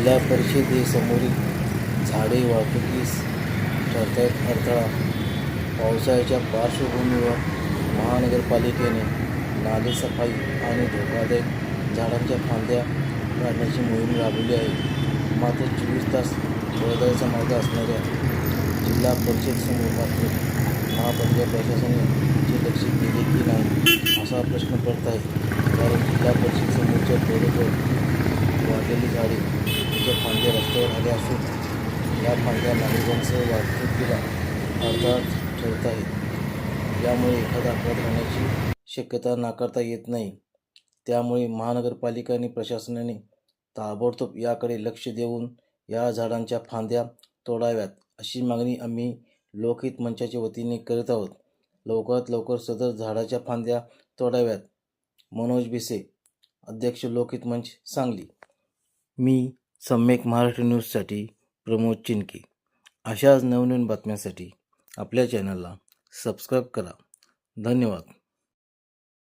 जिल्हा परिषदेसमोरील झाडे वाहतुकीस ठरतायत. अडथळा. पावसाळ्याच्या पार्श्वभूमीवर महानगरपालिकेने नालेसफाई आणि धोकादायक झाडांच्या फांद्या काढण्याची मोहीम राबवली आहे. मात्र चोवीस तास रहदारीचा मार्ग असणाऱ्या जिल्हा परिषदसमोर मात्र महापालिका प्रशासनाने लक्ष दिले की नाही असा प्रश्न पडत आहे. कारण जिल्हा परिषदसमोरच्या रोडवर वाढलेली झाडे त्याच्या रस्ते झाले असून या फांद्या नागरिकांसह वाहतुकीला अडथळा आहेत यामुळे एखादा अपघात होण्याची शक्यता नाकारता येत नाही. त्यामुळे महानगरपालिका आणि प्रशासनाने ताबडतोब याकडे लक्ष देऊन या झाडांच्या फांद्या तोडाव्यात अशी मागणी आम्ही लोकहित मंचाच्या वतीने करत आहोत. लवकरात लवकर सदर झाडाच्या फांद्या तोडाव्यात. मनोज भिसे अध्यक्ष लोकहित मंच सांगली. मी सम्यक महाराष्ट्र न्यूजसाठी प्रमोद चिनके. अशाच नवनवीन बातम्यांसाठी आपल्या चॅनलला सबस्क्राईब करा. धन्यवाद.